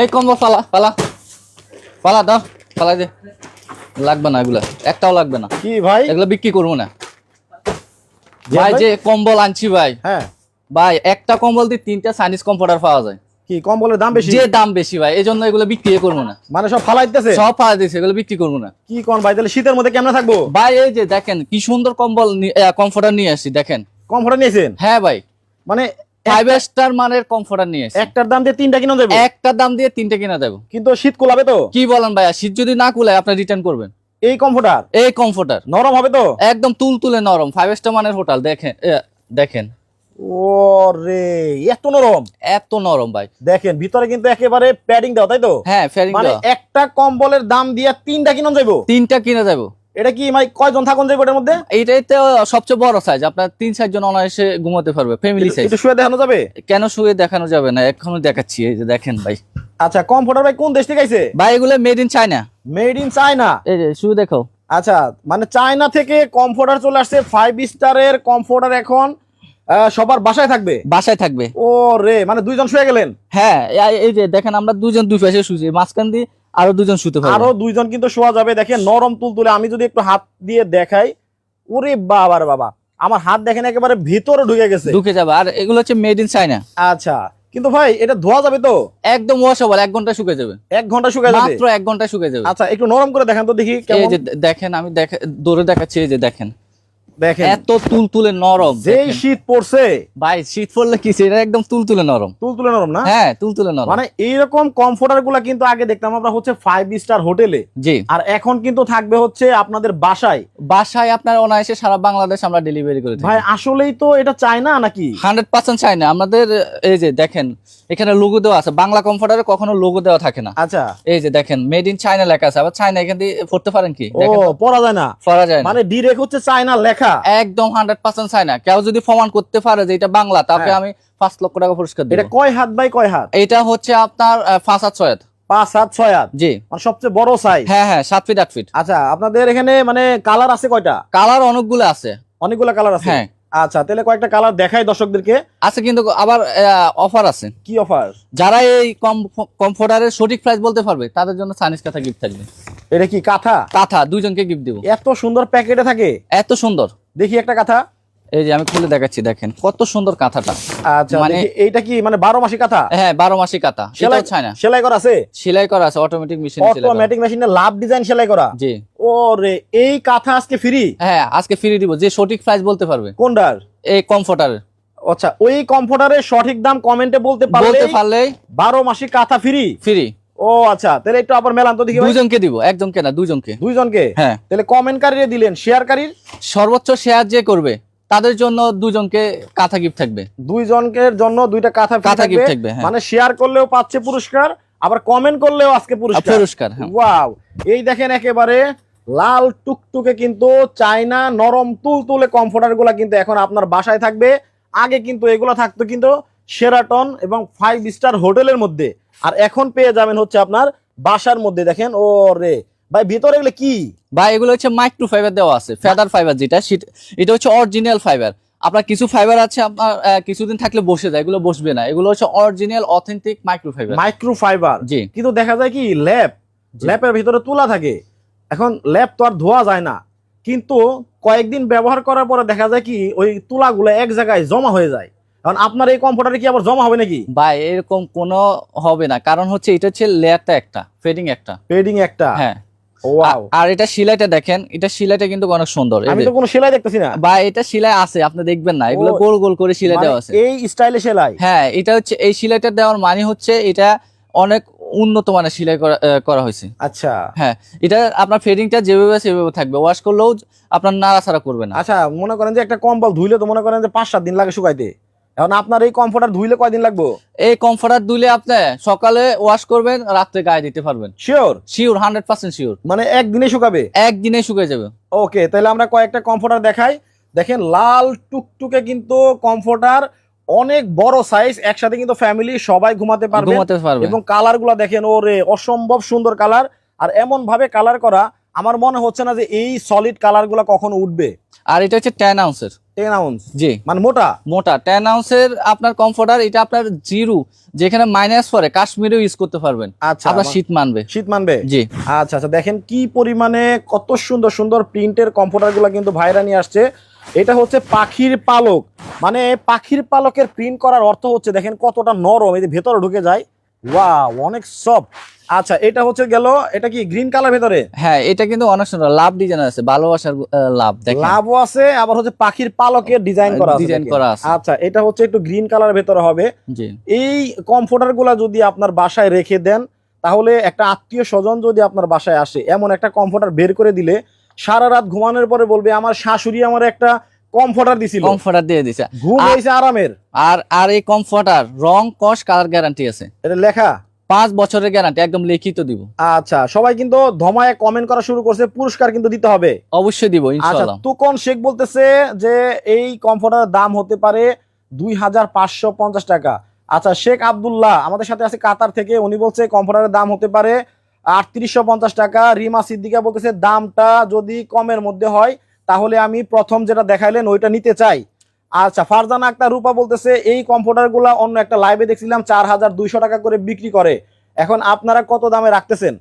এই কম্বল ফালা ফালা। ফালা দাও ফালা দে। লাগবে না এগুলা একটাও লাগবে না। কি ভাই? এগুলো বিক্রি করব না। ভাই? যে কম্বল আনছি ভাই। হ্যাঁ। ভাই একটা কম্বল দিয়ে তিনটা চাইনিজ কম্পিউটার পাওয়া যায়। কি কম্বলের দাম বেশি? যে দাম বেশি ভাই এই জন্য এগুলো বিক্রি করব না। মানে সব ফালাইতেছে? সব দিয়েছে এগুলো বিক্রি করব না। কি কোন ভাই তাহলে শীতের মধ্যে কেমন থাকব? ভাই এই যে দেখেন কি সুন্দর কম্বল কমফোর্টার নিয়ে আসছি দেখেন। কমফোর্টার নিয়েছেন? হ্যাঁ ভাই। মানে ফাইভ স্টার মানের কমফোর্টার নিয়ে একটার দাম দিয়ে তিনটা কিনা যাবে একটা দাম দিয়ে তিনটে কিনা যাব কিন্তু শীত কোলাবে তো? কি বলেন ভাইয়া শীত যদি না কুলায় আপনি রিটার্ন করবেন। এই কমফোর্টার এই কমফোর্টার নরম হবে তো? একদম তুলতুলে নরম। ফাইভ স্টার মানের হোটেল দেখেন দেখেন। ও রে এত নরম? এত নরম ভাই। দেখেন ভিতরে কিন্তু একেবারে প্যাডিং দেওয়া তাই তো? হ্যাঁ মানে একটা কম্বলের দাম দিয়ে তিনটা কিনা যাব তিনটা কিনে যাব এটা কি মানে কয়জন থাকুন যাবে এটার মধ্যে? এইটাই তো সবচেয়ে বড় সাইজ আপনার তিন চার চারজন অনায়াসে ঘুমাতে পারবে ফ্যামিলি সাইজ একটু শুয়ে দেখানো যাবে? কেন শুয়ে দেখানো যাবে না? এখনও দেখাচ্ছি এই যে দেখেন ভাই। আচ্ছা কমফোর্টার ভাই কোন দেশ থেকে আইছে? ভাই এগুলো made in China made in China এই যে শুয়ে দেখো। আচ্ছা মানে চায়না থেকে কমফোর্টার চলে আসছে ফাইভ স্টারের কমফোর্টার এখন সবার বাসায় থাকবে? বাসায় থাকবে। ও রে মানে দুইজন শুয়ে গেলেন? হ্যাঁ এই- যে দেখেন আমরা দুজন দুই পাশে শুয়েছি। মাঝখান দিয়ে আরও দুজন শুতে আরও পারব দুইজন কিন্তু শোয়া যাবে। দেখেন নরম তুলতুলে আমি যদি একটু হাত দিয়ে দেখাই ওরে বাবা রে বাবা আমার হাত দেখেন একেবারে ভিতরে ঢুকে গেছে। ঢুকে যাবে। আর এগুলো হচ্ছে মেড ইন চায়না আচ্ছা কিন্তু ভাই এটা ধোয়া যাবে তো? একদম ওয়াশেবল এক ঘণ্টা শুকে যাবে। এক ঘণ্টা শুকায় যাবে? মাত্র এক ঘণ্টা শুকে যাবে। আচ্ছা একটু নরম করে দেখান তো দেখি এই কেমন। যে দেখেন আমি দেখে দৌড়ে দেখাচ্ছি এই যে দেখেন। দেখেন এত তুলতুলে নরম। যেই শীত পড়ছে। ভাই শীত পড়লে কি এটা একদম তুলতুলে নরম? তুলতুলে নরম না? হ্যাঁ তুলতুলে নরম। মানে এইরকম কমফোর্টারগুলা কিন্তু আগে দেখতাম। আমরা হচ্ছে ফাইভ স্টার হোটেলে। জি। আর এখন কিন্তু থাকবে হচ্ছে আপনাদের বাসায়। বাসায় আপনার অনায়াসে সারা বাংলাদেশ আমরা ডেলিভারি করে ভাই আসলেই তো এটা চায় না নাকি? হান্ড্রেড পার্সেন্ট চাই না আমাদের এই যে দেখেন এখানে লোগো দেওয়া আছে। বাংলা কমফোর্টারে কখনো লোগো দেওয়া থাকে না। আচ্ছা। এই যে দেখেন মেড ইন চায়না লেখা আছে। আবার চায়না এখান দিয়ে পড়তে পারেন কি? ও পড়া যায় না। পড়া যায় মানে ডিরেক্ট হচ্ছে চায়না লেখা একদম হান্ড্রেড পার্সেন্ট চায়না কেউ যদি প্রমাণ করতে পারে যে এটা বাংলা তাকে হ্যাঁ। আমি পাঁচ লক্ষ টাকা পুরস্কার এটা কয় হাত বাই কয় হাত? এটা হচ্ছে আপনার পাঁচ হাত ছয় হাত। পাঁচ হাত ছয় হাত? জি। সবচেয়ে বড় সাইজ হ্যাঁ হ্যাঁ সাত ফিট আট ফিট আচ্ছা আপনাদের এখানে মানে কালার আছে কয়টা? কালার অনেকগুলো আছে। অনেকগুলো কালার আছে? হ্যাঁ। আচ্ছা তাহলে কয়েকটা কালার দেখাই দর্শকদেরকে। আছে কিন্তু আবার অফার আছে। কি অফার যারা এই কম কমফোর্টারের সঠিক প্রাইস বলতে পারবে তাদের জন্য চাইনিজ কাঁথা গিফট থাকবে। এটা কি কাঁথা? কাঁথা দুইজনকে গিফট দিব। এত সুন্দর প্যাকেটে থাকে? এত সুন্দর। দেখি একটা কাঁথা। এই যে আমি খুলে দেখাচ্ছি দেখেন কত সুন্দর কাঁথাটা। আচ্ছা মানে- এইটা কি মানে বারো মাসি কাঁথা? হ্যাঁ বারো মাসি কাঁথা। সেলাই চায় না। সেলাই করা আছে? সেলাই করা আছে অটোমেটিক মেশিন সেলাই অটোমেটিক মেশিনে লাভ ডিজাইন সেলাই করা? জি। ও রে এই কাঁথা আজকে ফ্রি হ্যাঁ আজকে ফ্রি দিব। যে সঠিক প্রাইস বলতে পারবে। কোনটার? এই কমফোর্টারের আচ্ছা ওই কমফোর্টারের সঠিক দাম কমেন্টে বলতে বলতে পারলে পারলে বারো মাসি কাঁথা ফ্রি ফ্রি ও আচ্ছা। তাহলে একটু আবার মেলান তো দেখি ভাই। দুইজনকে দিব একজনকে না দুইজনকে দুইজনকে? হ্যাঁ। তাহলে কমেন্টকারীরা দিলেন শেয়ারকারীর? সর্বোচ্চ শেয়ার যে করবে তাদের জন্য দুজনকে কাঁথা গিফট থাকবে। দুইজনকের জন্য দুইটা কাঁথা কাঁথা থাকবে। থাকবে, হ্যাঁ। মানে শেয়ার করলেও পাচ্ছে পুরস্কার আবার কমেন্ট করলেও আজকে পুরস্কার। পুরস্কার হ্যাঁ। ওয়াও এই দেখেন একেবারে লাল টুকটুকে কিন্তু চায়না নরম তুলতুলে কমফোর্টারগুলা কিন্তু এখন আপনার বাসায় থাকবে। আগে কিন্তু এগুলো থাকতো কিন্তু সেরাটন এবং ফাইভ স্টার হোটেলের মধ্যে। আর এখন পেয়ে যাবেন হচ্ছে আপনার বাসার মধ্যে দেখেন ও রে ভাই ভিতরে এগুলো কি? বা এগুলো হচ্ছে মাইক্রো ফাইবার দেওয়া আছে ফেদার ফাইবার যেটা এটা হচ্ছে অরিজিনাল ফাইবার আপনার কিছু ফাইবার আছে আপনার কিছুদিন থাকলে বসে যায় এগুলো বসবে না। এগুলো হচ্ছে original authentic micro fibre micro fibre জি। কিন্তু দেখা যায় কি ল্যাপ জি। ল্যাপের ভিতরে তুলা থাকে। এখন ল্যাপ তো আর ধোয়া যায় না। কিন্তু কয়েকদিন ব্যবহার করার পরে দেখা যায় কি ওই তুলাগুলো এক জায়গায় জমা হয়ে যায়। কারণ আপনার এই কম্পিউটারে কি আবার জমা হবে নাকি? ভাই এরকম কোনো হবে না। কারণ হচ্ছে এটা হচ্ছে লেয়ারটা একটা ফেডিং একটা। ফেডিং একটা? হ্যাঁ। আর এটা সিলাইটা দেখেন এটা সিলাইটা কিন্তু অনেক সুন্দর। আমি তো কোনো সেলাই দেখতেছি না। বা এটা সেলাই আছে আপনি দেখবেন না। এগুলো গোল গোল করে সেলাই মানে দেওয়া আছে। এই স্টাইলে সেলাই? হ্যাঁ এটা হচ্ছে এই সেলাইটা দেওয়ার মানে হচ্ছে এটা অনেক উন্নত মানের সেলাই করা হয়েছে। আচ্ছা। হ্যাঁ এটা আপনার ফেডিংটা যেভাবে সেভাবে থাকবে। ওয়াশ করলেও আপনার নাড়াচাড়া করবে না। আচ্ছা মনে করেন যে একটা কম্বল ধুইলে তো মনে করেন যে পাঁচ সাত দিন লাগে শুকাইতে। এখন আপনার এই কমফোর্টার ধুইলে কয়দিন লাগবে? এই কমফোর্টার দুলে আপনি সকালে ওয়াশ করবেন রাত্রে গায়ে দিতে পারবেন। Sure sure hundred percent sure মানে একদিনে শুকাবে? একদিনে শুকিয়ে যাবে। ওকে তাহলে আমরা কয়েকটা কমফোর্টার দেখাই। দেখেন লাল টুকটুকে কিন্তু কমফোর্টার অনেক বড় সাইজ একসাথে কিন্তু ফ্যামিলি সবাই ঘুমাতে পারবে। ঘুমাতে পারবে। এবং কালারগুলা দেখেন ওরে অসম্ভব সুন্দর কালার আর এমন ভাবে কালার করা আমার মনে হচ্ছে না যে এই সলিড কালারগুলা কখনো উঠবে। আর এটা হচ্ছে টেন আউন্সের আউন্স জি। মানে মোটা? মোটা। আউন্সের আপনার কমফোর্টার এটা আপনার জিরো। যেখানে মাইনাস পরে কাশ্মীরেও ইউজ করতে পারবেন। আচ্ছা আপনার শীত মানবে। শীত মানবে? জি। আচ্ছা আচ্ছা দেখেন কি পরিমাণে কত সুন্দর সুন্দর প্রিন্টের কিন্তু ভাইরা নিয়ে আসছে। এটা হচ্ছে পাখির পালক। মানে পাখির পালকের প্রিন্ট করার অর্থ হচ্ছে দেখেন কতটা নরম এই ভেতরে ঢুকে যায়। ওয়াও অনেক সফট আচ্ছা এটা হচ্ছে গেল এটা কি গ্রিন কালার ভেতরে? হ্যাঁ এটা কিন্তু অনেক সুন্দর লাভ ডিজাইন আছে ভালোবাসার লাভ দেখেন। লাভও আছে আবার হচ্ছে পাখির পালকের ডিজাইন করা আছে ডিজাইন করা আছে। আচ্ছা এটা হচ্ছে একটু গ্রিন কালার ভেতরে হবে। জি। এই কমফোর্টারগুলা যদি আপনার বাসায় রেখে দেন তাহলে একটা আত্মীয় স্বজন যদি আপনার বাসায় আসে এমন একটা কমফোর্টার বের করে দিলে সারা রাত ঘুমানোর পরে বলবে আমার শাশুড়ি আমার একটা কমফোর্টার দিছিল। কমফোর্টার দিয়ে দিছে। ঘুম হয়েছে আরামের। আর আর এই কমফোর্টার রং কস কালার গ্যারান্টি আছে। এটা লেখা? পাঁচ বছরের গ্যারান্টি একদম লিখিত দিব। আচ্ছা সবাই কিন্তু ধমায় কমেন্ট করা শুরু করছে পুরস্কার কিন্তু দিতে হবে। অবশ্যই দিব আচ্ছা ইনশাআল্লাহ। তুকন শেখ বলতেছে যে এই কমফোর্টারের দাম হতে পারে দুই হাজার পাঁচশো পঞ্চাশ টাকা। আচ্ছা শেখ আব্দুল্লাহ আমাদের সাথে আছে কাতার থেকে উনি বলছে কমফোর্টারের দাম হতে পারে আটত্রিশশো পঞ্চাশ টাকা। রিমা সিদ্দিকা বলতেছে দামটা যদি কমের মধ্যে হয় তাহলে আমি প্রথম যেটা দেখাইলেন ওইটা নিতে চাই। আচ্ছা ফারজানা আক্তার রূপা বলতেছে এই কম্পিউটারগুলা অন্য একটা লাইভে দেখছিলাম চার হাজার দুইশো টাকা করে বিক্রি করে। এখন আপনারা কত দামে রাখতেছেন?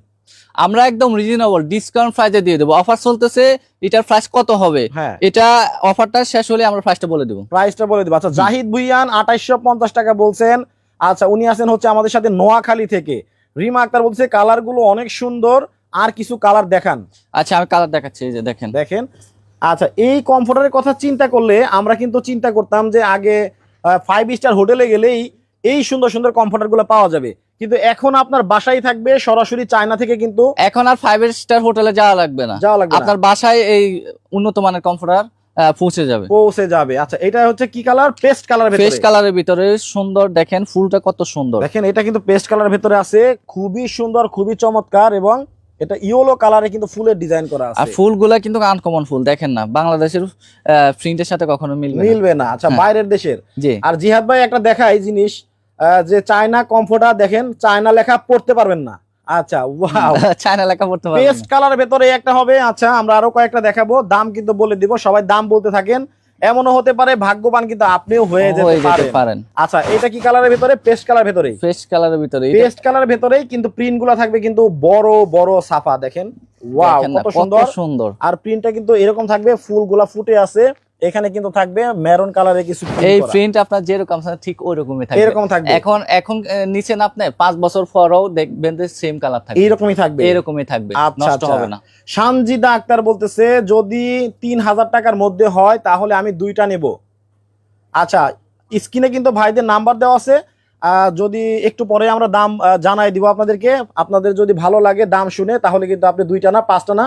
আমরা একদম রিজনেবল ডিসকাউন্ট প্রাইসে দিয়ে দেবো। অফার চলতেছে এটার প্রাইস কত হবে? হ্যাঁ। এটা অফারটা শেষ হলে আমরা প্রাইসটা বলে দেবো। প্রাইসটা বলে দেবো। আচ্ছা জাহিদ ভুইয়ান আঠাইশশো পঞ্চাশ টাকা বলছেন। আচ্ছা উনি আছেন হচ্ছে আমাদের সাথে নোয়াখালী থেকে। রিমা আক্তার বলছে কালারগুলো অনেক সুন্দর আর কিছু কালার দেখান। আচ্ছা আমি কালার দেখাচ্ছি এই যে দেখেন। দেখেন। আচ্ছা এই কমফোর্টারের কথা চিন্তা করলে আমরা কিন্তু চিন্তা করতাম যে আগে ফাইভ স্টার হোটেলে গেলেই এই সুন্দর সুন্দর কমফোর্টারগুলো পাওয়া যাবে। কিন্তু এখন আপনার বাসায় থাকবে সরাসরি চায়না থেকে কিন্তু এখন আর ফাইভ স্টার হোটেলে যাওয়া লাগবে না। যাওয়া লাগবে। আপনার বাসায় এই উন্নত মানের কমফোর্টার পৌঁছে যাবে। পৌঁছে যাবে। আচ্ছা এটা হচ্ছে কি কালার পেস্ট কালার ভেতরে। কালারের ভিতরে সুন্দর দেখেন ফুলটা কত সুন্দর। দেখেন এটা কিন্তু পেস্ট কালার ভেতরে আছে। খুবই সুন্দর খুবই চমৎকার এবং এটা ইয়েলো কালারে কিন্তু ফুলের ডিজাইন করা আছে। আর ফুলগুলা কিন্তু আনকমন ফুল দেখেন না বাংলাদেশের প্রিন্টের সাথে কখনো মিলবে না। মিলবে না। আচ্ছা হ্যাঁ। বাইরের দেশের। আর জিহাদ ভাই একটা দেখাই জিনিস যে চায়না কমফোর্টার দেখেন চায়না লেখা পড়তে পারবেন না। আচ্ছা ওয়াও। চায়না লেখা পড়তে পারবেন পেস্ট কালার ভেতরে একটা হবে। আচ্ছা আমরা আরও কয়েকটা দেখাবো। দাম কিন্তু বলে দিব। সবাই দাম বলতে থাকেন। এমনও হতে পারে ভাগ্যবান কিন্তু আপনিও হয়ে যেতে পারেন। আচ্ছা এটা কি কালারের ভিতরে? পেস্ট কালার ভিতরে পেস্ট কালারের ভিতরে পেস্ট কালারের ভেতরেই কিন্তু প্রিন্টগুলো থাকবে কিন্তু বড় বড় সাফা দেখেন? ওয়াও কত সুন্দর। সুন্দর। আর প্রিন্টটা কিন্তু এরকম থাকবে ফুল ফুলগুলা ফুটে আছে। এখানে কিন্তু থাকবে মেরুন কালারে কিছু এই প্রিন্ট আপনার যেরকম ঠিক ওই রকমই থাকবে। এরকম থাকবে। এখন এখন আহ, নিচেন আপনি পাঁচ বছর পরেও দেখবেন যে সেম কালার থাকবে। এইরকমই থাকবে। এরকমই থাকবে। আচ্ছা, নষ্ট আচ্ছা। হবে না। সানজিদা আক্তার বলতেছে যদি তিন হাজার টাকার মধ্যে হয় তাহলে আমি দুইটা নেব। আচ্ছা স্ক্রিনে কিন্তু ভাইদের নাম্বার দেওয়া আছে। আহ, যদি একটু পরে আমরা দাম জানাই দিব আপনাদেরকে। আপনাদের যদি ভালো লাগে দাম শুনে তাহলে কিন্তু আপনি দুইটা না পাঁচটা না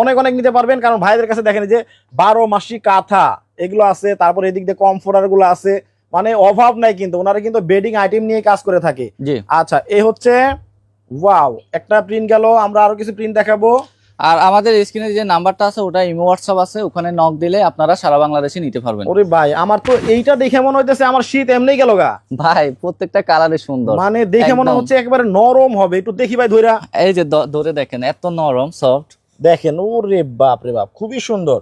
অনেক অনেক নিতে পারবেন কারণ ভাইদের কাছে দেখেন যে বারো মাসি কাঁথা এগুলো আছে তারপর এদিক দিয়ে কমফোর্টারগুলো আছে মানে অভাব নাই কিন্তু ওনারা কিন্তু বেডিং আইটেম নিয়ে কাজ করে থাকে। আচ্ছা এ হচ্ছে ওয়াও একটা প্রিন্ট গেল আমরা আরও কিছু প্রিন্ট দেখাবো। আর আমাদের স্ক্রিনে যে নাম্বারটা আছে ওটা ইমো হোয়াটসঅ্যাপ আছে ওখানে নক দিলে আপনারা সারা বাংলাদেশে নিতে পারবেন। ওরে ভাই আমার তো এইটা দেখে মনে হইতেছে আমার শীত এমনি গেল গা। ভাই প্রত্যেকটা কালারে সুন্দর। মানে দেখে মনে হচ্ছে একেবারে নরম হবে একটু দেখি ভাই ধইরা। এই যে ধরে দেখেন এত নরম সফট দেখেন ওরে বাপ রে বাপ খুবই সুন্দর।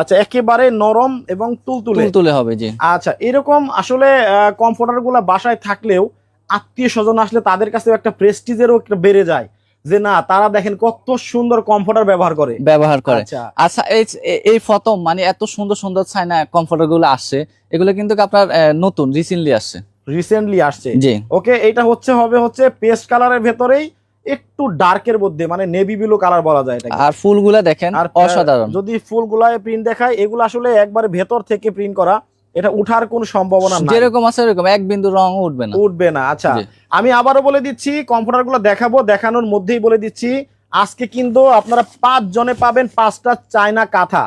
আচ্ছা একেবারে নরম এবং তুলতুলে। তুলে হবে জি। আচ্ছা এরকম আসলে কমফোর্টারগুলা বাসায় থাকলেও আত্মীয় স্বজন আসলে তাদের কাছে একটা প্রেস্টিজেরও একটা বেড়ে যায়। যে না তারা দেখেন কত সুন্দর কমফোর্টার ব্যবহার করে। ব্যবহার করে। আচ্ছা। আচ্ছা এই প্রথম মানে এত সুন্দর সুন্দর চাইনা কমফোর্টারগুলো আসছে এগুলো কিন্তু আপনার নতুন রিসেন্টলি আসছে। রিসেন্টলি আসছে। ওকে এটা হচ্ছে হবে হচ্ছে পেস্ট কালারের ভেতরেই একটু ডার্কের মধ্যে মানে নেভি ব্লু কালার বলা যায় আর ফুলগুলা দেখেন আর অসাধারণ। যদি ফুলগুলায় প্রিন্ট দেখায় এগুলো আসলে একবারে ভেতর থেকে প্রিন্ট করা এটা উঠার কোন সম্ভাবনা নাই। যেরকম আছে এরকম এক বিন্দু রং উঠবে না। উঠবে না আচ্ছা। আমি আবারও বলে দিচ্ছি কম্পিউটারগুলো দেখাবো দেখানোর মধ্যেই বলে দিচ্ছি আজকে কিন্তু আপনারা পাঁচ জনে পাবেন পাঁচটা চায়না কাঁথা।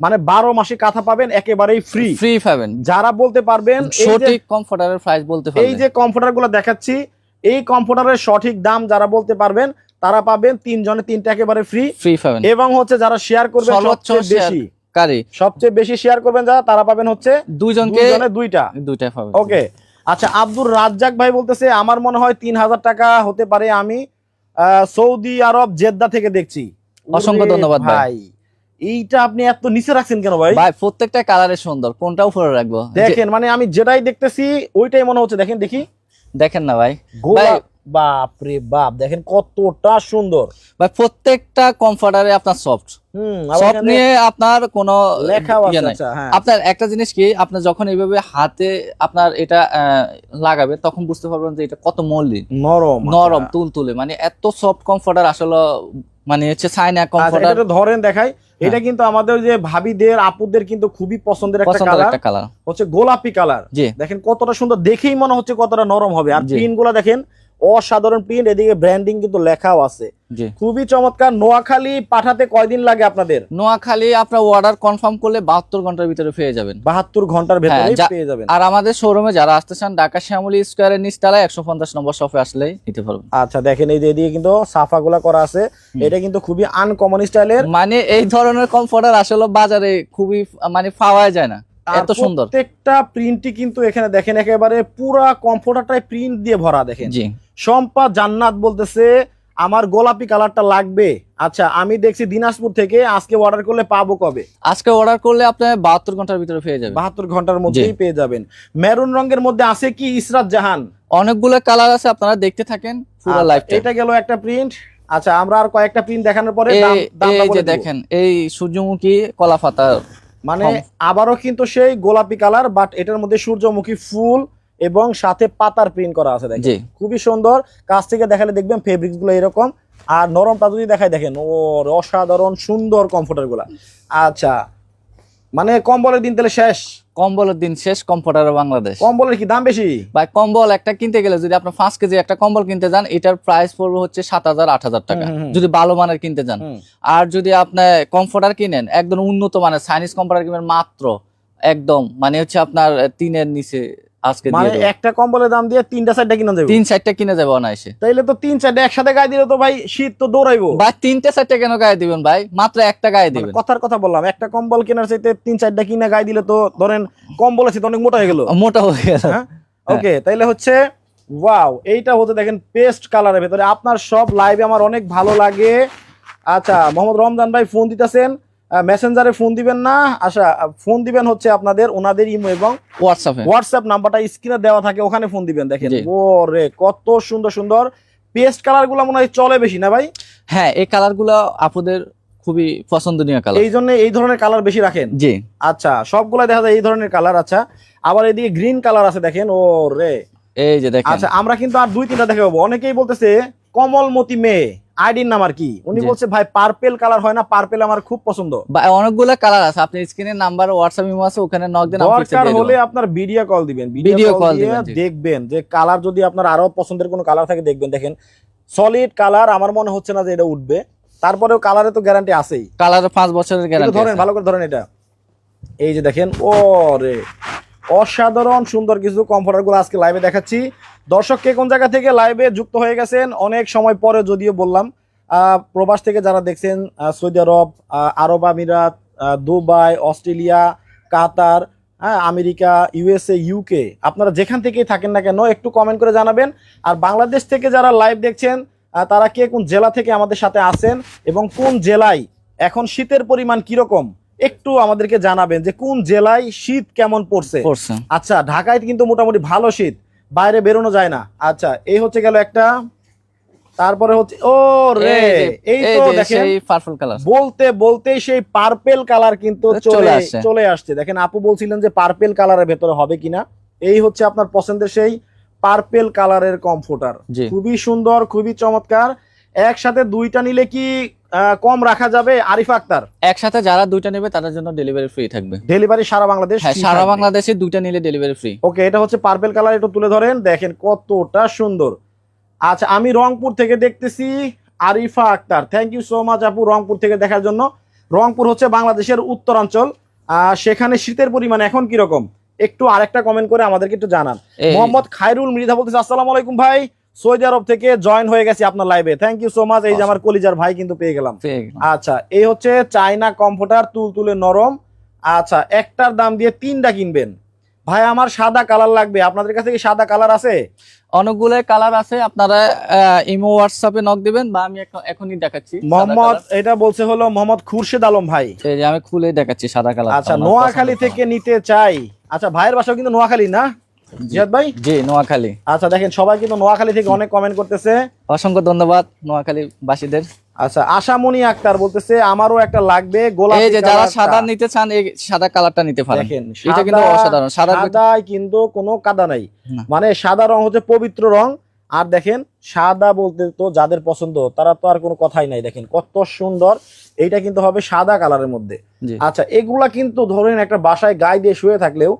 মানে বারো মাসে কাঁথা পাবেন একেবারেই ফ্রি ফ্রি পাবেন। যারা বলতে পারবেন সঠিক কমফোর্টারের প্রাইস বলতে এই যে কম্পিউটারগুলো দেখাচ্ছি এই কম্পিউটারের সঠিক দাম যারা বলতে পারবেন তারা পাবেন তিনজনে তিনটা একেবারে ফ্রি ফ্রি পাবেন। এবং হচ্ছে যারা শেয়ার করবেন সবচেয়ে বেশি। কারি? সবচেয়ে বেশি শেয়ার করবেন যারা তারা পাবেন হচ্ছে দুইজনকে দুইজনে দুইটা। দুইটাই পাবেন। ওকে। আচ্ছা আব্দুর রাজ্জাক ভাই বলতেছে আমার মনে হয় তিন হাজার টাকা হতে পারে আমি সৌদি আরব জেদ্দা থেকে দেখছি। অসংখ্য ধন্যবাদ ভাই। ভাই এইটা আপনি এত নিচে রাখছেন কেন ভাই? ভাই প্রত্যেকটা কালারে সুন্দর কোনটা উপরে রাখব? দেখেন মানে আমি যেটাই দেখতেছি ওইটাই মনে হচ্ছে। দেখেন দেখি। দেখেন না ভাই। গোলাপ বাপ রে বাপ দেখেন কতটা সুন্দর। ভাই প্রত্যেকটা কমফর্টারে আপনার সফট সফট নিয়ে আপনার কোনো লেখাও ইয়ে। আচ্ছা হ্যাঁ। আপনার একটা জিনিস কি আপনার যখন এইভাবে হাতে আপনার এটা আহ, লাগাবে তখন বুঝতে পারবেন যে এটা কত মৌলিক নরম নরম আচ্ছা। তুল তুলে মানে এত সফট কমফর্টার আসলে মানে হচ্ছে চাইনা আচ্ছা কমফর্টার ধরেন দেখাই এটা কিন্তু আমাদের যে ভাবিদের আপুদের কিন্তু খুবই পছন্দের একটা কালার হচ্ছে গোলাপি কালার দেখেন কতটা সুন্দর দেখেই মনে হচ্ছে কতটা নরম হবে। আর পিনগুলা দেখেন অসাধারণ প্রিন্ট এদিকে ব্র্যান্ডিং কিন্তু লেখাও আছে। খুবই চমৎকার। নোয়াখালী পাঠাতে কয়দিন লাগে আপনাদের? নোয়াখালী আপনার অর্ডার কনফার্ম করলে বাহাত্তর ঘণ্টার ভিতরে পেয়ে যাবেন। বাহাত্তর ঘণ্টার ভেতরে হ্যাঁ, পেয়ে যাবেন। আর আমাদের শোরুমে যারা আসতে চান ঢাকা শ্যামলী স্কোয়ারের নিচতলায় একশো পঞ্চাশ নম্বর শপে আসলেই নিতে পারবেন। আচ্ছা দেখেন এই যে এদিকে কিন্তু সাফাগুলা করা আছে। এটা কিন্তু খুবই আনকমন স্টাইলের। মানে এই ধরনের কমফোর্টার আসলে বাজারে খুবই মানে পাওয়া যায় না। এত সুন্দর। প্রত্যেকটা প্রিন্টই কিন্তু এখানে দেখেন একেবারে পুরা কমফোর্টারটাই প্রিন্ট দিয়ে ভরা দেখেন। জি। সম্পা জান্নাত বলতেছে আমার গোলাপি কালারটা লাগবে। আচ্ছা আমি দেখছি দিনাজপুর থেকে আজকে অর্ডার করলে পাবো কবে? আজকে অর্ডার করলে আপনি বাহাত্তর ঘণ্টার ভিতরে পেয়ে যাবেন। বাহাত্তর ঘণ্টার মধ্যেই পেয়ে যাবেন। মেরুন রঙের মধ্যে আছে কি ইসরাত জাহান? অনেকগুলো কালার আছে আপনারা দেখতে থাকেন পুরো আচ্ছা, লাইফ এটা গেল একটা প্রিন্ট আচ্ছা আমরা আর কয়েকটা প্রিন্ট দেখানোর পরে এই যে দেখেন এই সূর্যমুখী কলা পাতা মানে আবারও কিন্তু সেই গোলাপি কালার বাট এটার মধ্যে সূর্যমুখী ফুল এবং সাথে পাতার প্রিন্ট করা আছে দেখেন। খুবই সুন্দর। কাছ থেকে দেখালে দেখবেন ফেব্রিক্সগুলো এরকম। আর নরমটা যদি দেখাই দেখেন ও অসাধারণ সুন্দর কমফোর্টারগুলা। আচ্ছা মানে কম্বলের দিন তাহলে শেষ? কম্বলের দিন শেষ কমফর্টার বাংলাদেশ। কম্বলের কি দাম বেশি? ভাই কম্বল একটা কিনতে গেলে যদি আপনি পাঁচ কেজি একটা কম্বল কিনতে যান এটার প্রাইস পড়বে হচ্ছে সাত হাজার আট হাজার টাকা। যদি ভালো মানের কিনতে যান। আর যদি আপনি কমফর্টার কিনেন একদম উন্নত মানের চাইনিজ কমফর্টার কিনবেন মাত্র একদম মানে হচ্ছে আপনার তিনের নিচে আজকে মানে। একটা কম্বলের দাম দিয়ে তিনটা সাইডটা কিনা যাবে তিন চারটা কিনে যাবে অনায়াসে। তাইলে তো তিন চারটা একসাথে গায়ে দিলে তো ভাই শীত তো দৌড়াইবো। ভাই তিনটে চারটা কেন গায়ে দিবেন ভাই? মাত্র একটা গায়ে মানে দিবেন। কথার কথা বললাম একটা কম্বল কেনার চাইতে তিন চারটা কিনা গায়ে দিলে তো ধরেন কম্বল আছে তো অনেক মোটা হয়ে গেল। মোটা হয়ে গেল। হ্যাঁ? ওকে তাইলে হচ্ছে ওয়াও এইটা হচ্ছে দেখেন পেস্ট কালারের ভেতরে। আপনার সব লাইভে আমার অনেক ভালো লাগে। আচ্ছা মোহাম্মদ রমজান ভাই ফোন দিতেছেন মেসেঞ্জারে ফোন দিবেন না। আচ্ছা ফোন দিবেন হচ্ছে আপনাদের ওনাদের ইমো এবং হোয়াটসঅ্যাপে হোয়াটসঅ্যাপ নাম্বারটা স্ক্রিনে দেওয়া থাকে ওখানে ফোন দিবেন দেখেন। ওরে কত সুন্দর সুন্দর। পেস্ট কালারগুলো মনে হয় চলে বেশি না ভাই? হ্যাঁ এই কালারগুলো আপুদের খুবই পছন্দনীয় কালার এই জন্য এই ধরনের কালার বেশি রাখেন। জি। আচ্ছা সবগুলা দেখা যায় এই ধরনের কালার আচ্ছা। আবার এদিকে গ্রিন কালার আছে দেখেন ও রে এই যে দেখেন। আচ্ছা আমরা কিন্তু আর দুই তিনটা দেখে পাবো অনেকেই বলতেছে কমলমতি মেয়ে। আইডির নাম আর কি? উনি। বলছে ভাই পার্পেল কালার হয় না পার্পেল আমার খুব পছন্দ। বা অনেকগুলো কালার আছে। আপনি স্ক্রিনের নাম্বার হোয়াটসঅ্যাপ ইমো আছে ওখানে নক দেন দরকার হলে আপনার ভিডিও কল দিবেন। ভিডিও কল দিয়ে দেখবেন যে কালার যদি আপনার আরও পছন্দের কোনো কালার থাকে দেখবেন। দেখেন সলিড কালার আমার মনে হচ্ছে না যে এটা উঠবে। তারপরেও কালারে তো গ্যারান্টি আছেই। কালার পাঁচ বছরের গ্যারান্টি ধরেন ভালো করে ধরেন এটা। এই যে দেখেন ও রে অসাধারণ সুন্দর কিছু কমফোর্টারগুলো আজকে লাইভে দেখাচ্ছি। দর্শক, কে কোন জায়গা থেকে লাইভে যুক্ত হয়ে গেছেন? অনেক সময় পরে যদিও বললাম প্রবাস থেকে যারা দেখছেন সৌদি আরব আরব আমিরাত দুবাই, অস্ট্রেলিয়া, কাতার হ্যাঁ আমেরিকা ইউএসএ ইউকে আপনারা যেখান থেকেই থাকেন না কেন, একটু কমেন্ট করে জানাবেন। আর বাংলাদেশ থেকে যারা লাইভ দেখছেন তারা কে কোন জেলা থেকে আমাদের সাথে আসেন এবং কোন জেলায় এখন শীতের পরিমাণ কীরকম? একটু আমাদেরকে জানাবেন যে কোন জেলায় শীত কেমন পড়ছে? আচ্ছা ঢাকায় কিন্তু মোটামুটি ভালো শীত বাইরে বেরোনো যায় না। আচ্ছা এই হচ্ছে গেল একটা তারপরে হচ্ছে ও রে এই তো দেখেন পার্পল কালার বলতে বলতেই সেই পার্পেল কালার কিন্তু চলে চলে আসছে। চলে আসছে। দেখেন আপু বলছিলেন যে পার্পেল কালারের ভেতরে হবে কিনা। এই হচ্ছে আপনার পছন্দের সেই পার্পেল কালারের কমফোর্টার খুবই সুন্দর খুবই চমৎকার। একসাথে দুইটা নিলে কি কম রাখা যাবে আরিফ আক্তার। একসাথে যারা দুইটা নেবে তাদের জন্য ডেলিভারি ফ্রি থাকবে। ডেলিভারি সারা বাংলাদেশ হ্যাঁ সারা বাংলাদেশে দুইটা নিলে ডেলিভারি ফ্রি ওকে এটা হচ্ছে পার্পেল কালার একটু তুলে ধরেন। দেখেন কতটা সুন্দর। আচ্ছা আমি রংপুর থেকে দেখতেছি Arifa Akhtar. Thank you so much আপু রংপুর থেকে দেখার জন্য। রংপুর হচ্ছে বাংলাদেশের উত্তরাঞ্চল। সেখানে শীতের পরিমাণ এখন কীরকম? একটু আরেকটা কমেন্ট করে আমাদেরকে একটু জানান। মোহাম্মদ খায়রুল মৃধা বলতেছে আসসালামু আলাইকুম ভাই। সৌদি আরব থেকে জয়েন হয়ে গেছি আপনার লাইভে থ্যাংক ইউ সো মাচ এই যে আমার কলিজার ভাই কিন্তু পেয়ে গেলাম। আচ্ছা এই হচ্ছে চায়না কমফোর্টার তুল তুলে নরম। আচ্ছা একটার দাম দিয়ে তিনটা কিনবেন। ভাই আমার সাদা কালার লাগবে। আপনাদের কাছে কি সাদা কালার আছে? অনেকগুলো কালার আছে। আপনারা ইমো হোয়াটসঅ্যাপে নক দিবেন বা আমি এখন- এখনই দেখাচ্ছি মোহাম্মদ এটা বলছে হলো মোহাম্মদ খুরশেদ আলম ভাই। এই যে আমি খুলে দেখাচ্ছি সাদা কালার আচ্ছা নোয়াখালী থেকে নিতে চাই। আচ্ছা ভাইয়ের বাসাও কিন্তু নোয়াখালী না? জিয়াদ ভাই? জি নোয়াখালী। আচ্ছা দেখেন সবাই কিন্তু নোয়াখালী থেকে অনেক কমেন্ট করতেছে। অসংখ্য ধন্যবাদ নোয়াখালী বাসীদের আচ্ছা আশামণি আক্তার বলতেছে আমারও একটা লাগবে গোলাপি এই যে যারা সাদা নিতে চান এই সাদা কালারটা নিতে পারেন। দেখেন এটা কিন্তু অসাধারণ। সাদা সাদায় কিন্তু কোনো কাদা নাই। মানে সাদা রং হচ্ছে পবিত্র রং। আর দেখেন সাদা বলতে তো যাদের পছন্দ তারা তো আর কোনো কথাই নাই। দেখেন কত সুন্দর। এইটা কিন্তু হবে সাদা কালারের মধ্যে। আচ্ছা এগুলা কিন্তু ধরেন একটা বাসায় গায়ে দিয়ে শুয়ে থাকলেও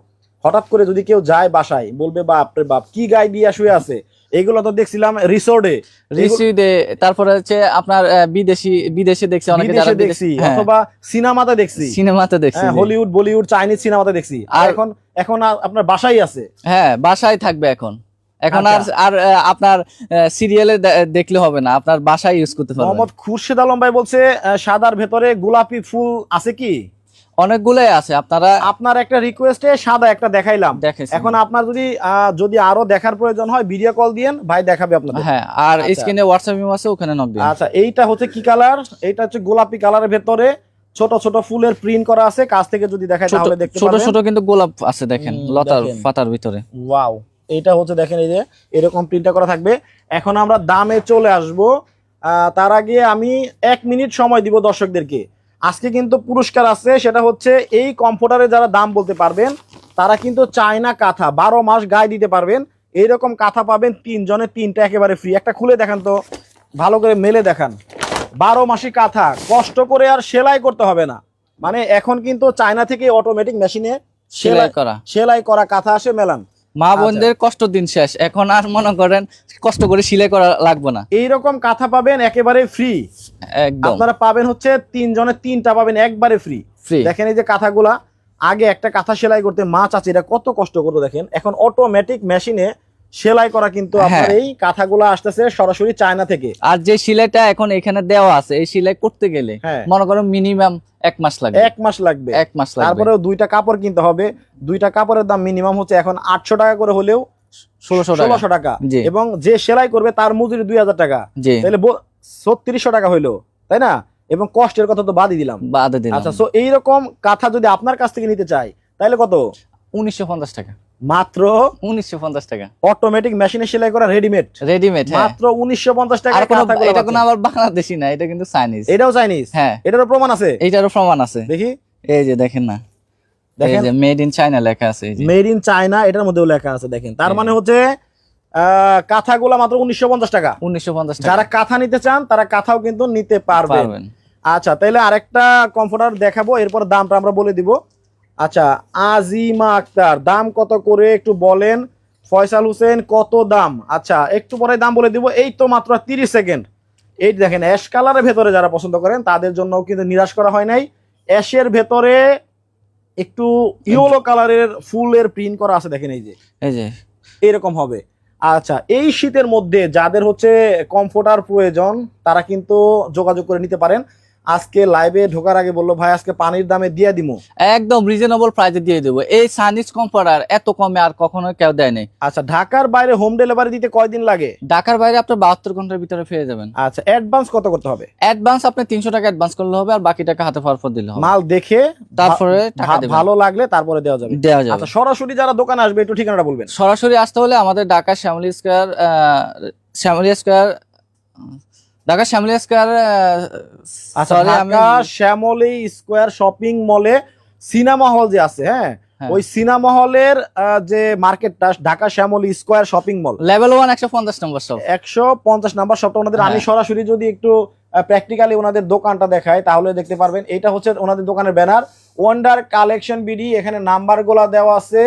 হঠাৎ করে যদি কেউ যায় বাসায় বলবে বাপ রে বাপ কি গায়ে দিয়ে শুয়ে আছে? এগুলো তো দেখছিলাম রিসোর্টে। রিসিডে তারপরে হচ্ছে আপনার বিদেশি বিদেশে দেখছি অনেকে যারা দেখছি হ্যাঁ, অথবা সিনেমাতে দেখছি। সিনেমাতে দেখছি। হ্যাঁ, হলিউড বলিউড চাইনিজ সিনেমাতে দেখছি। আর আর- এখন এখন আর আপনার বাসায় আছে। হ্যাঁ বাসায় থাকবে এখন। এখন আর আচ্ছা। আর আহ, আপনার সিরিয়ালে দেখলে হবে না। আপনার বাসায় ইউজ করতে পারবেন। মোহাম্মদ খুরশেদ আলম ভাই বলছে সাদার ভেতরে গোলাপি ফুল আছে কি? অনেকগুলোই আছে আপনারা আপনার একটা রিকোয়েস্টে সাদা একটা দেখাইলাম। এখন আপনার যদি যদি আরও দেখার প্রয়োজন হয় ভিডিও কল দিয়েন ভাই দেখাবে আপনাদের। হ্যাঁ আর। স্ক্রিনে হোয়াটসঅ্যাপ ইমো আছে ওখানে নক দিন আচ্ছা এইটা হচ্ছে কি কালার এইটা হচ্ছে গোলাপি কালারের ভেতরে ছোট ছোট ফুলের প্রিন্ট করা আছে কাছ থেকে যদি দেখাই তাহলে দেখতে পাবেন ছোট ছোট কিন্তু গোলাপ আছে দেখেন লতার পাতার ভিতরে। ওয়াও এটা হচ্ছে দেখেন এই যে এরকম প্রিন্টটা করা থাকবে। এখন আমরা দামে চলে আসব। আহ, তার আগে আমি এক মিনিট সময় দিব দর্শকদেরকে। আজকে কিন্তু পুরস্কার আছে সেটা হচ্ছে এই কমফোর্টারে যারা দাম বলতে পারবেন তারা কিন্তু চায়না কাঁথা বারো মাস গায়ে দিতে পারবেন। এইরকম কাঁথা পাবেন তিনজনের তিনটা একেবারে ফ্রি একটা খুলে দেখান তো ভালো করে মেলে দেখান। বারো মাসি কাঁথা কষ্ট করে আর সেলাই করতে হবে না। মানে এখন কিন্তু চায়না থেকে অটোমেটিক মেশিনে সেলাই করা। সেলাই করা কাঁথা আসে মেলান। মা আচ্ছা। বোনদের কষ্ট দিন শেষ। এখন আর মনে করেন কষ্ট করে সিলাই করা লাগবে না। এইরকম কাঁথা পাবেন একেবারে ফ্রি একদম। আপনারা পাবেন হচ্ছে তিনজনের তিনটা পাবেন একবারে ফ্রি ফ্রি দেখেন এই যে কাঁথাগুলা আগে একটা কাঁথা সেলাই করতে মা চাচিরা কত কষ্ট করতো দেখেন। এখন অটোমেটিক মেশিনে সেলাই করা কিন্তু আপনার হ্যাঁ। এই কাঁথাগুলা আসতেছে সরাসরি চায়না থেকে। আর যে সিলাইটা এখন এখানে দেওয়া আছে এই সিলাই করতে গেলে হ্যাঁ। মনে করেন মিনিমাম এক মাস লাগবে। এক মাস লাগবে। এক মাস লাগবে। তারপরেও দুইটা কাপড় কিনতে হবে। দুইটা কাপড়ের দাম মিনিমাম হচ্ছে এখন আটশো টাকা করে হলেও ষোলোশো টাকা। ষোলোশো টাকা। এবং যে সেলাই করবে তার মজুরি দুই হাজার টাকা। তাহলে ছত্রিশশো টাকা হইল তাই না? এবং কষ্টের কথা তো বাদই দিলাম। বাদে দিলাম। আচ্ছা সো এইরকম কাঁথা যদি আপনার কাছ থেকে নিতে চাই তাহলে কত? উনিশশো পঞ্চাশ টাকা। মাত্র উনিশশো পঞ্চাশ টাকা। অটোমেটিক মেশিনে সেলাই করা রেডিমেড রেডিমেড হ্যাঁ। মাত্র উনিশশো পঞ্চাশ টাকা আর কোনো এটা কোনো আবার বাংলাদেশি না এটা কিন্তু চাইনিজ এটাও চাইনিজ হ্যাঁ। এটারও প্রমাণ আছে? এইটারও প্রমাণ আছে। দেখি। এই যে দেখেন না। এই দেখেন। যে মেড ইন চায়না লেখা আছে এই যে। মেড ইন চায়না এটার মধ্যেও লেখা আছে দেখেন। তার হ্যাঁ। মানে হচ্ছে আহ, কাঁথাগুলা মাত্র উনিশশো পঞ্চাশ টাকা। উনিশশো পঞ্চাশ টাকা। যারা কাঁথা নিতে চান তারা কাঁথাও কিন্তু নিতে পারবেন। আচ্ছা তাহলে আরেকটা কমফোর্টার দেখাবো এরপর দামটা আমরা বলে দিব। আচ্ছা আজিমা আক্তার দাম কত করে একটু বলেন? ফয়সাল হোসেন কত দাম? আচ্ছা একটু পরে দাম বলে দিব এই তো মাত্র তিরিশ সেকেন্ড। এই দেখেন অ্যাশ কালারের ভেতরে যারা পছন্দ করেন তাদের জন্য কিন্তু নিরাশ করা হয় নাই। অ্যাশের ভেতরে একটু ইয়েলো কালারের ফুলের প্রিন্ট করা আছে দেখেন এই যে। এই যে। এরকম হবে। আচ্ছা এই শীতের মধ্যে যাদের হচ্ছে কমফোর্টার প্রয়োজন তারা কিন্তু যোগাযোগ করে নিতে পারেন। আজকে লাইভে ঢোকার আগে বলল ভাই আজকে পানির দামে দিয়ে দিমু। একদম রিজনেবল প্রাইসে দিয়ে দেবো। এই চাইনিজ কম্পাউটার এত কমে আর কখনো কেউ দেয় নাই। আচ্ছা ঢাকার বাইরে হোম ডেলিভারি দিতে কয়দিন লাগে? ঢাকার বাইরে আপনার বাহাত্তর ঘণ্টার ভিতরে পেয়ে যাবেন। আচ্ছা অ্যাডভান্স কত করতে হবে? অ্যাডভান্স আপনি তিনশো টাকা অ্যাডভান্স করলে হবে আর বাকি টাকা হাতে পর দিলে হবে। মাল দেখে তারপরে ভালো লাগলে তারপরে দেওয়া যাবে। দেওয়া যাবে। আচ্ছা সরাসরি যারা দোকান আসবে একটু ঠিকানাটা বলবেন। সরাসরি আসতে হলে আমাদের Dhaka Shyamoli square Shyamoli square Dhaka Shyamoli square আচ্ছা আমি ঢাকা শ্যামলী স্কোয়ার শপিং মলে সিনেমা হল যে আছে হ্যাঁ? হ্যাঁ। ওই সিনেমা হলের যে মার্কেটটা Dhaka Shyamoli square shopping mall. Level one একশো পঞ্চাশ নম্বর সব একশো পঞ্চাশ নাম্বার শপটা ওনাদের আমি হ্যাঁ। সরাসরি যদি একটু প্র্যাকটিক্যালি ওনাদের দোকানটা দেখাই তাহলে দেখতে পারবেন এটা হচ্ছে ওনাদের দোকানের ব্যানার। ওয়ান্ডার কালেকশন বিডি এখানে নাম্বারগুলা দেওয়া আছে।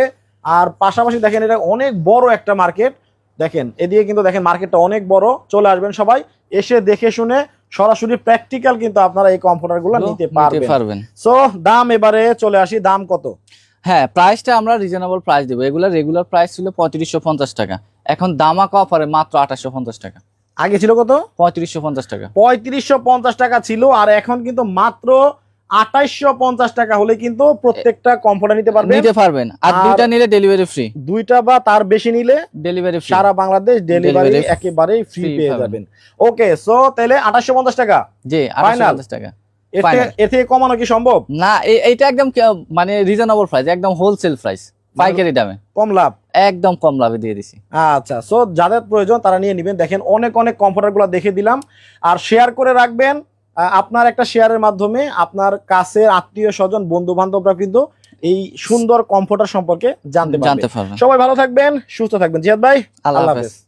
আর পাশাপাশি দেখেন এটা অনেক বড় একটা মার্কেট। দেখেন এদিকে কিন্তু দেখেন মার্কেটটা অনেক বড়। চলে আসবেন সবাই। এসে দেখে শুনে সরাসরি প্র্যাকটিক্যাল কিন্তু আপনারা এই কম্পিউটারগুলো নিতে পারবেন। পারবেন। সো দাম এবারে চলে আসি দাম কত? হ্যাঁ প্রাইসটা আমরা রিজনেবল প্রাইস দেবো। এগুলো রেগুলার প্রাইস ছিল পঁয়ত্রিশশো পঞ্চাশ টাকা। এখন দামাকা অফারে মাত্র আঠাশশো পঞ্চাশ টাকা। আগে ছিল কত? পঁয়ত্রিশশো পঞ্চাশ টাকা। পঁয়ত্রিশশো পঞ্চাশ টাকা ছিল আর এখন কিন্তু মাত্র আঠাইশশো পঞ্চাশ টাকা হলে কিন্তু প্রত্যেকটা কমফোর্টার নিতে পারবেন। নিতে পারবেন। আর দুইটা নিলে ডেলিভারি ফ্রি দুইটা বা তার বেশি নিলে ডেলিভারি ফ্রি সারা বাংলাদেশ ডেলিভারি একেবারেই ফ্রি পেয়ে যাবেন। ওকে সো তাহলে আঠাশশো পঞ্চাশ টাকা। জি? 850 টাকা। এর থেকে কমানো কি সম্ভব? না এইটা একদম মানে রিজনেবল প্রাইস একদম হোলসেল প্রাইস পাইকারি দামে। কম লাভ? একদম কম লাভে দিয়ে দিছি। আচ্ছা সো যাদের প্রয়োজন তারা নিয়ে নেবেন। দেখেন অনেক অনেক কম্পিউটারগুলো দেখে দিলাম। আর শেয়ার করে রাখবেন। আপনার একটা শেয়ারের মাধ্যমে আপনার কাছের আত্মীয় স্বজন বন্ধু বান্ধবরা কিন্তু এই সুন্দর কমফোর্টার সম্পর্কে জানতে পারবে। জানতে পারবেন সবাই ভালো থাকবেন সুস্থ থাকবেন। জিয়াদ ভাই আল্লাহ হাফেজ।